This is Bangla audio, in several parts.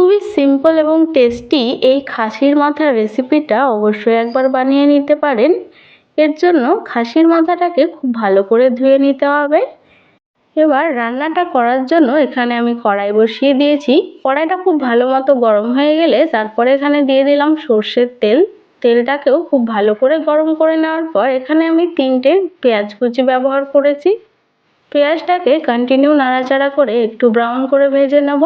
খুবই সিম্পল এবং টেস্টি এই খাসির মাথার রেসিপিটা অবশ্যই একবার বানিয়ে নিতে পারেন। এর জন্য খাসির মাথাটাকে খুব ভালো করে ধুয়ে নিতে হবে। এবার রান্নাটা করার জন্য এখানে আমি কড়াই বসিয়ে দিয়েছি। কড়াইটা খুব ভালো মতো গরম হয়ে গেলে তারপরে এখানে দিয়ে দিলাম সর্ষের তেল। তেলটাকেও খুব ভালো করে গরম করে নেওয়ার পর এখানে আমি তিনটে পেঁয়াজ কুচি ব্যবহার করেছি। পেঁয়াজটাকে কন্টিনিউ নাড়াচাড়া করে একটু ব্রাউন করে ভেজে নেব।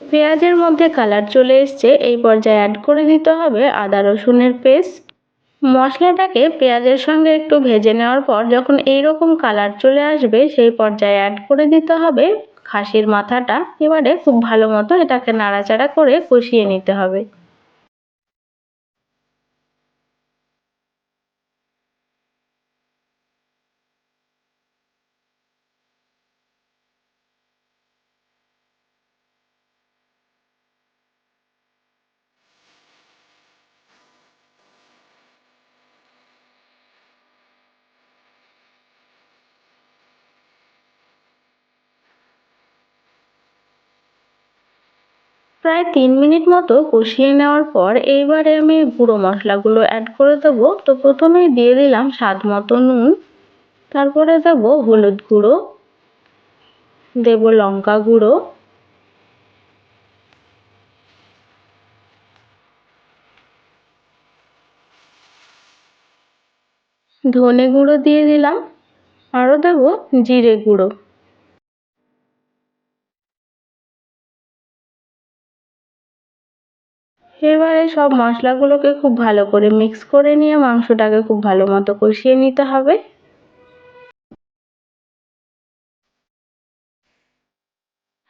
পেঁয়াজের মধ্যে কালার চলে এসছে, এই পর্যায়ে অ্যাড করে দিতে হবে আদা রসুনের পেস্ট মশলাটাকে পেঁয়াজের সঙ্গে একটু ভেজে নেওয়ার পর যখন এই রকম কালার চলে আসবে, সেই পর্যায়ে অ্যাড করে দিতে হবে খাসির মাথাটা। এবারে খুব ভালো মতো এটাকে নাড়াচাড়া করে কষিয়ে নিতে হবে। প্রায় তিন মিনিট মতো কষিয়ে নেওয়ার পর এইবারে আমি গুঁড়ো মশলাগুলো অ্যাড করে দেবো। তো প্রথমেই দিয়ে দিলাম স্বাদ মতো নুন। তারপরে দেব হলুদ গুঁড়ো। দেব লঙ্কা গুঁড়ো। ধনে গুঁড়ো দিয়ে দিলাম। আরও দেব জিরে গুঁড়ো। এবারে সব মশলাগুলোকে খুব ভালো করে মিক্স করে নিয়ে মাংসটাকে খুব ভালো মতো কষিয়ে নিতে হবে।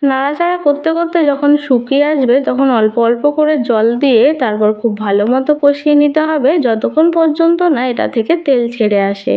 নাড়াচাড়া করতে করতে যখন শুকিয়ে আসবে, তখন অল্প অল্প করে জল দিয়ে তারপর খুব ভালো মতো কষিয়ে নিতে হবে। যতক্ষণ পর্যন্ত না এটা থেকে তেল ছেড়ে আসে।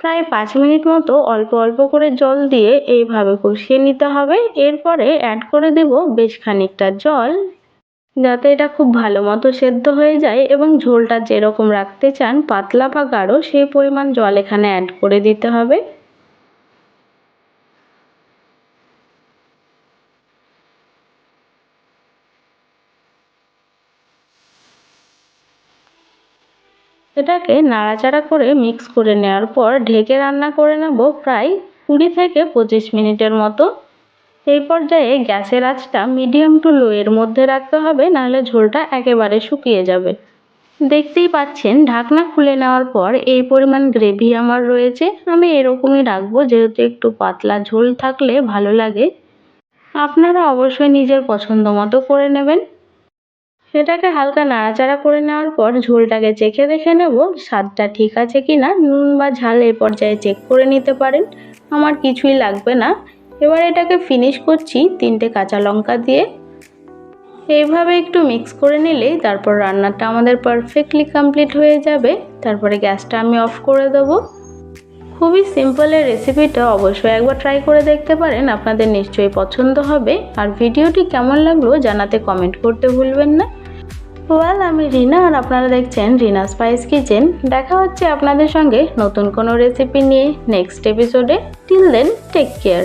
প্রায় পাঁচ মিনিট মতো অল্প অল্প করে জল দিয়ে এইভাবে কষিয়ে নিতে হবে। এরপরে অ্যাড করে দেব বেশ খানিকটা জল। যাতে এটা খুব ভালো মতো সেদ্ধ হয়ে যায় এবং ঝোলটা যেরকম রাখতে চান, পাতলা বা গাঢ়, সেই পরিমাণ জল এখানে অ্যাড করে দিতে হবে। এটাকে নাড়াচাড়া করে মিক্স করে নেওয়ার পর ঢেকে রান্না করে নেব প্রায় কুড়ি থেকে পঁচিশ মিনিটের মতো। এই পর্যায়ে গ্যাসের আঁচটা মিডিয়াম টু লো এর মধ্যে রাখতে হবে, নাহলে ঝোলটা একেবারে শুকিয়ে যাবে। দেখতেই পাচ্ছেন, ঢাকনা খুলে নেওয়ার পর এই পরিমাণ গ্রেভি আমার রয়েছে। আমি এরকমই রাখব, যেহেতু একটু পাতলা ঝোল থাকলে ভালো লাগে। আপনারা অবশ্যই নিজের পছন্দ মতো করে নেবেন। সেটাকে হালকা নাড়াচাড়া করে নেওয়ার পর ঝোলটাকে চেখে দেখে নেব, স্বাদটা ঠিক আছে কি না নুন বা ঝাল এই পর্যায়ে চেক করে নিতে পারেন। আমার কিছুই লাগবে না। এবার এটাকে ফিনিশ করছি তিনটে কাঁচা লঙ্কা দিয়ে। এইভাবে একটু মিক্স করে নিলেই তারপর রান্নাটা আমাদের পারফেক্টলি কমপ্লিট হয়ে যাবে। তারপরে গ্যাসটা আমি অফ করে দেবো। খুবই সিম্পলের রেসিপিটা অবশ্যই একবার ট্রাই করে দেখতে পারেন, আপনাদের নিশ্চয়ই পছন্দ হবে। আর ভিডিওটি কেমন লাগল জানাতে কমেন্ট করতে ভুলবেন না। ওয়েল আমি রিনা আর আপনারা দেখছেন রিনা স্পাইস কিচেন দেখা হচ্ছে আপনাদের সঙ্গে নতুন কোনো রেসিপি নিয়ে নেক্সট এপিসোডে টিল দেন টেক কেয়ার